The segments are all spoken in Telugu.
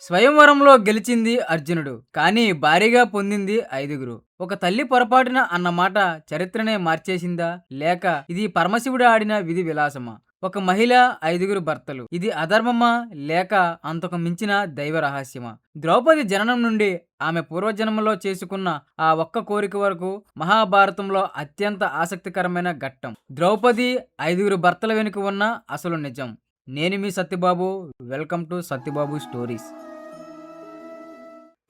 స్వయంవరంలో గెలిచింది అర్జునుడు కానీ భారీగా పొందింది ఐదుగురు. ఒక తల్లి పొరపాటున అన్న మాట చరిత్రనే మార్చేసిందా? లేక ఇది పరమశివుడు ఆడిన విధి విలాసమా? ఒక మహిళ ఐదుగురు భర్తలు. ఇది అధర్మమా? లేక అంతకు మించిన దైవ రహస్యమా? ద్రౌపది జననం నుండి ఆమె పూర్వజన్మలో చేసుకున్న ఆ ఒక్క కోరిక వరకు మహాభారతంలో అత్యంత ఆసక్తికరమైన ఘట్టం. ద్రౌపది ఐదుగురు భర్తల వెనుక ఉన్న అసలు నిజం. నేను మీ Satyababu. Welcome to Satyababu stories.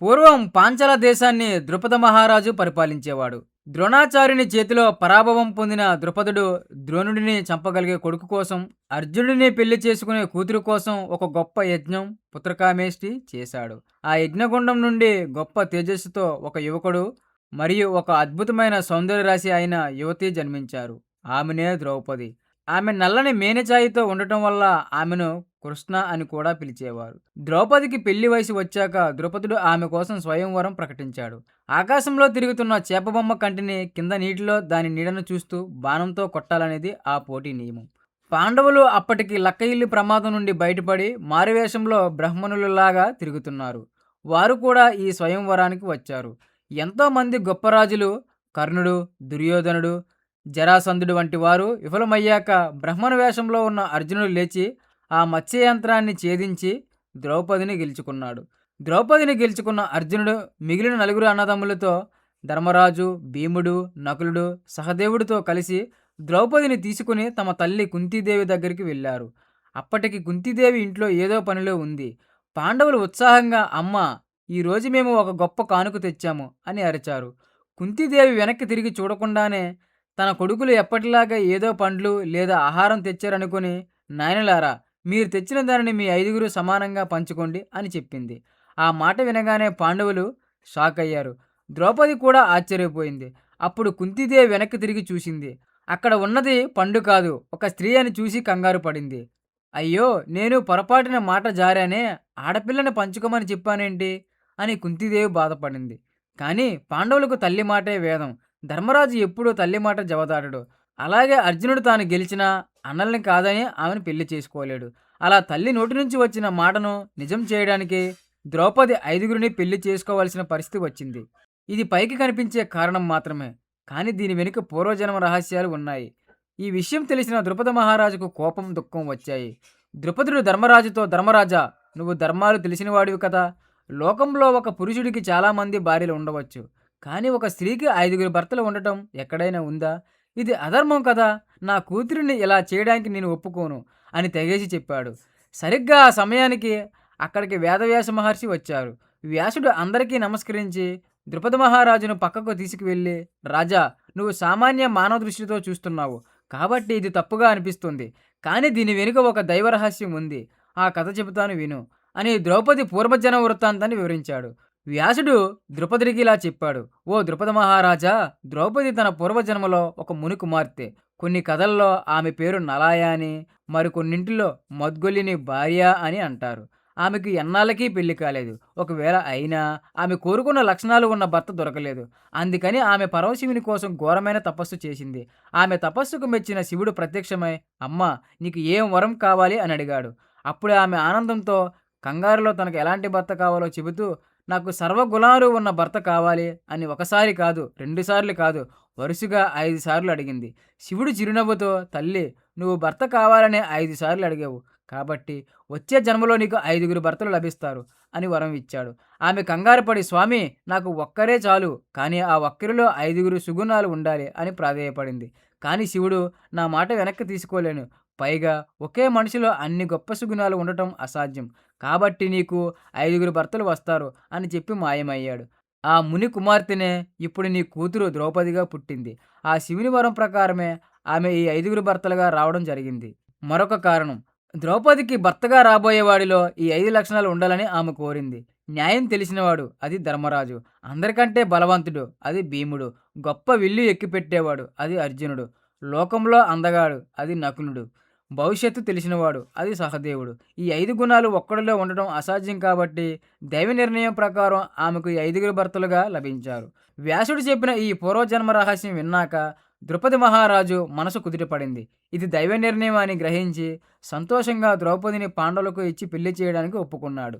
పూర్వం పాంచాల దేశాన్ని ద్రుపద మహారాజు పరిపాలించేవాడు. ద్రోణాచార్యుని చేతిలో పరాభవం పొందిన ద్రుపదుడు ద్రోణుడిని చంపగలిగే కొడుకు కోసం అర్జునుడిని పెళ్ళి చేసుకునే కూతురు కోసం ఒక గొప్ప యజ్ఞం పుత్రకామేష్టి చేశాడు. ఆ యజ్ఞగుండం నుండి గొప్ప తేజస్సుతో ఒక యువకుడు మరియు ఒక అద్భుతమైన సౌందర్య రాశి అయిన యువతి జన్మించారు. ఆమెనే ద్రౌపది. ఆమె నల్లని మేనచాయితో ఉండటం వల్ల ఆమెను కృష్ణ అని కూడా పిలిచేవారు. ద్రౌపదికి పెళ్ళి వయసు వచ్చాక ద్రౌపదుడు ఆమె కోసం స్వయంవరం ప్రకటించాడు. ఆకాశంలో తిరుగుతున్న చేపబొమ్మ కంటిని కింద నీటిలో దాని నీడను చూస్తూ బాణంతో కొట్టాలనేది ఆ పోటీ నియమం. పాండవులు అప్పటికి లక్కయిల్లి ప్రమాదం నుండి బయటపడి మారువేషంలో బ్రహ్మణులలాగా తిరుగుతున్నారు. వారు కూడా ఈ స్వయంవరానికి వచ్చారు. ఎంతోమంది గొప్ప రాజులు కర్ణుడు దుర్యోధనుడు జరాసంధుడు వంటి వారు విఫలమయ్యాక బ్రహ్మణ వేషంలో ఉన్న అర్జునుడు లేచి ఆ మత్స్యయంత్రాన్ని ఛేదించి ద్రౌపదిని గెలుచుకున్నాడు. ద్రౌపదిని గెలుచుకున్న అర్జునుడు మిగిలిన నలుగురు అన్నదమ్ములతో ధర్మరాజు భీముడు నకులుడు సహదేవుడితో కలిసి ద్రౌపదిని తీసుకుని తమ తల్లి కుంతీదేవి దగ్గరికి వెళ్ళారు. అప్పటికి కుంతీదేవి ఇంట్లో ఏదో పనిలో ఉంది. పాండవులు ఉత్సాహంగా అమ్మ ఈరోజు మేము ఒక గొప్ప కానుక తెచ్చాము అని అరిచారు. కుంతీదేవి వెనక్కి తిరిగి చూడకుండానే తన కొడుకులు ఎప్పటిలాగా ఏదో పండ్లు లేదా ఆహారం తెచ్చారనుకుని నాయనలారా మీరు తెచ్చిన దానిని మీ ఐదుగురు సమానంగా పంచుకోండి అని చెప్పింది. ఆ మాట వినగానే పాండవులు షాక్ అయ్యారు ద్రౌపది కూడా ఆశ్చర్యపోయింది. అప్పుడు కుంతిదేవి వెనక్కి తిరిగి చూసింది. అక్కడ ఉన్నది పండు కాదు ఒక స్త్రీ అని చూసి కంగారు పడింది. అయ్యో నేను పొరపాటున మాట జారానే ఆడపిల్లని పంచుకోమని చెప్పానేంటి? అని కుంతిదేవి బాధపడింది. కానీ పాండవులకు తల్లి మాటే వేదం. ధర్మరాజు ఎప్పుడూ తల్లి మాట జవదాటడు అలాగే అర్జునుడు తాను గెలిచిన అన్నల్ని కాదని ఆమెను పెళ్ళి చేసుకోలేడు. అలా తల్లి నోటి నుంచి వచ్చిన మాటను నిజం చేయడానికి ద్రౌపది ఐదుగురిని పెళ్ళి చేసుకోవాల్సిన పరిస్థితి వచ్చింది. ఇది పైకి కనిపించే కారణం మాత్రమే. కానీ దీని వెనుక పూర్వజన్మ రహస్యాలు ఉన్నాయి. ఈ విషయం తెలిసిన ద్రుపద మహారాజుకు కోపం దుఃఖం వచ్చాయి. ద్రుపదుడు ధర్మరాజుతో ధర్మరాజా నువ్వు ధర్మాలు తెలిసినవాడివి కదా. లోకంలో ఒక పురుషుడికి చాలామంది భార్యలు ఉండవచ్చు. కానీ ఒక స్త్రీకి ఐదుగురు భర్తలు ఉండటం ఎక్కడైనా ఉందా? ఇది అధర్మం కదా. నా కూతురిని ఇలా చేయడానికి నేను ఒప్పుకోను అని తెగేసి చెప్పాడు. సరిగ్గా ఆ సమయానికి అక్కడికి వేదవ్యాస మహర్షి వచ్చారు. వ్యాసుడు అందరికీ నమస్కరించి ద్రుపద మహారాజును పక్కకు తీసుకువెళ్ళి రాజా నువ్వు సామాన్య మానవ దృష్టితో చూస్తున్నావు. కాబట్టి ఇది తప్పుగా అనిపిస్తుంది. కానీ దీని వెనుక ఒక దైవరహస్యం ఉంది. ఆ కథ చెబుతాను విను అని ద్రౌపది పూర్వజన వృత్తాంతాన్ని వివరించాడు. వ్యాసుడు ద్రుపదికి ఇలా చెప్పాడు ఓ ద్రుపద మహారాజా ద్రౌపది తన పూర్వజన్మలో ఒక ముని కుమార్తె కొన్ని కథల్లో ఆమె పేరు నలాయ అని మరికొన్నింటిలో మద్గొల్లిని భార్య అని అంటారు. ఆమెకు ఎన్నాళ్ళకీ పెళ్ళి కాలేదు. ఒకవేళ అయినా ఆమె కోరుకున్న లక్షణాలు ఉన్న భర్త దొరకలేదు. అందుకని ఆమె పరమశివుని కోసం ఘోరమైన తపస్సు చేసింది. ఆమె తపస్సుకు మెచ్చిన శివుడు ప్రత్యక్షమై అమ్మ నీకు ఏం వరం కావాలి? అని అడిగాడు. అప్పుడు ఆమె ఆనందంతో కంగారులో తనకు ఎలాంటి భర్త కావాలో చెబుతూ నాకు సర్వగుణాలు ఉన్న భర్త కావాలి అని ఒకసారి కాదు రెండుసార్లు కాదు వరుసగా ఐదు సార్లు అడిగింది. శివుడు చిరునవ్వుతో తల్లి నువ్వు భర్త కావాలనే ఐదు సార్లు అడిగావు కాబట్టి వచ్చే జన్మలో నీకు ఐదుగురు భర్తలు లభిస్తారు అని వరం ఇచ్చాడు. ఆమె కంగారుపడి స్వామి నాకు ఒక్కరే చాలు కానీ ఆ ఒక్కరిలో ఐదుగురు సుగుణాలు ఉండాలి అని ప్రాధేయపడింది. కానీ శివుడు నా మాట వెనక్కి తీసుకోలేను పైగా ఒకే మనిషిలో అన్ని గొప్ప సుగుణాలు ఉండటం అసాధ్యం. కాబట్టి నీకు ఐదుగురు భర్తలు వస్తారు అని చెప్పి మాయమయ్యాడు. ఆ ముని కుమార్తెనే ఇప్పుడు నీ కూతురు ద్రౌపదిగా పుట్టింది. ఆ శివుని వరం ప్రకారమే ఆమె ఈ ఐదుగురు భర్తలుగా రావడం జరిగింది. మరొక కారణం. ద్రౌపదికి భర్తగా రాబోయేవాడిలో ఈ ఐదు లక్షణాలు ఉండాలని ఆమె కోరింది. న్యాయం తెలిసినవాడు అది ధర్మరాజు. అందరికంటే బలవంతుడు అది భీముడు. గొప్ప విల్లు ఎక్కిపెట్టేవాడు అది అర్జునుడు. లోకంలో అందగాడు అది నకులుడు. భవిష్యత్తు తెలిసినవాడు అది సహదేవుడు. ఈ ఐదు గుణాలు ఒక్కడిలో ఉండడం అసాధ్యం కాబట్టి దైవ నిర్ణయం ప్రకారం ఆమెకు ఈ ఐదుగురు భర్తలుగా లభించారు. వ్యాసుడు చెప్పిన ఈ పూర్వజన్మ రహస్యం విన్నాక ద్రుపది మహారాజు మనసు కుదిరిపడింది ఇది దైవ నిర్ణయం అని గ్రహించి సంతోషంగా ద్రౌపదిని పాండవులకు ఇచ్చి పెళ్ళి చేయడానికి ఒప్పుకున్నాడు.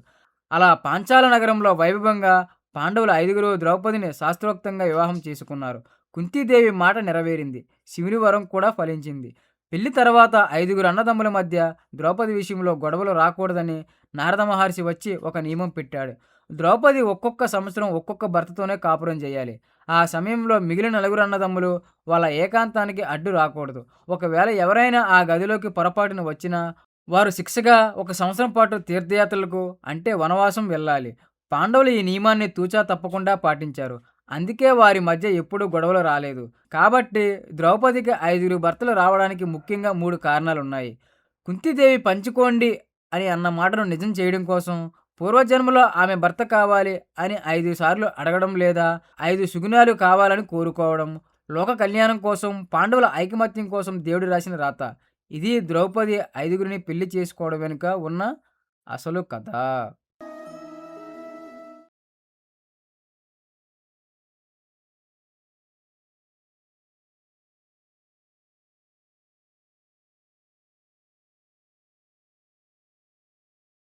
అలా పాంచాల నగరంలో వైభవంగా పాండవుల ఐదుగురు ద్రౌపదిని శాస్త్రోక్తంగా వివాహం చేసుకున్నారు. కుంతీదేవి మాట నెరవేరింది. శివుని వరం కూడా ఫలించింది. పెళ్ళి తర్వాత ఐదుగురు అన్నదమ్ముల మధ్య ద్రౌపది విషయంలో గొడవలు రాకూడదని నారద మహర్షి వచ్చి ఒక నియమం పెట్టాడు. ద్రౌపది ఒక్కొక్క సంవత్సరం ఒక్కొక్క భర్తతోనే కాపురం చేయాలి. ఆ సమయంలో మిగిలిన నలుగురు అన్నదమ్ములు వాళ్ళ ఏకాంతానికి అడ్డు రాకూడదు. ఒకవేళ ఎవరైనా ఆ గదిలోకి పొరపాటున వచ్చినా వారు శిక్షగా ఒక సంవత్సరం పాటు తీర్థయాత్రలకు అంటే వనవాసం వెళ్ళాలి. పాండవులు ఈ నియమాన్ని తూచా తప్పకుండా పాటించారు. అందుకే వారి మధ్య ఎప్పుడూ గొడవలు రాలేదు. కాబట్టి ద్రౌపదికి ఐదుగురు భర్తలు రావడానికి ముఖ్యంగా మూడు కారణాలు ఉన్నాయి కుంతిదేవి పంచుకోండి అని అన్న మాటను నిజం చేయడం కోసం పూర్వజన్మలో ఆమె భర్త కావాలి అని ఐదు సార్లు అడగడం లేదా ఐదు సుగుణాలు కావాలని కోరుకోవడం లోక కళ్యాణం కోసం పాండవుల ఐకమత్యం కోసం దేవుడు రాసిన రాత. ఇది ద్రౌపది ఐదుగురిని పెళ్ళి చేసుకోవడం వెనుక ఉన్న అసలు కథ.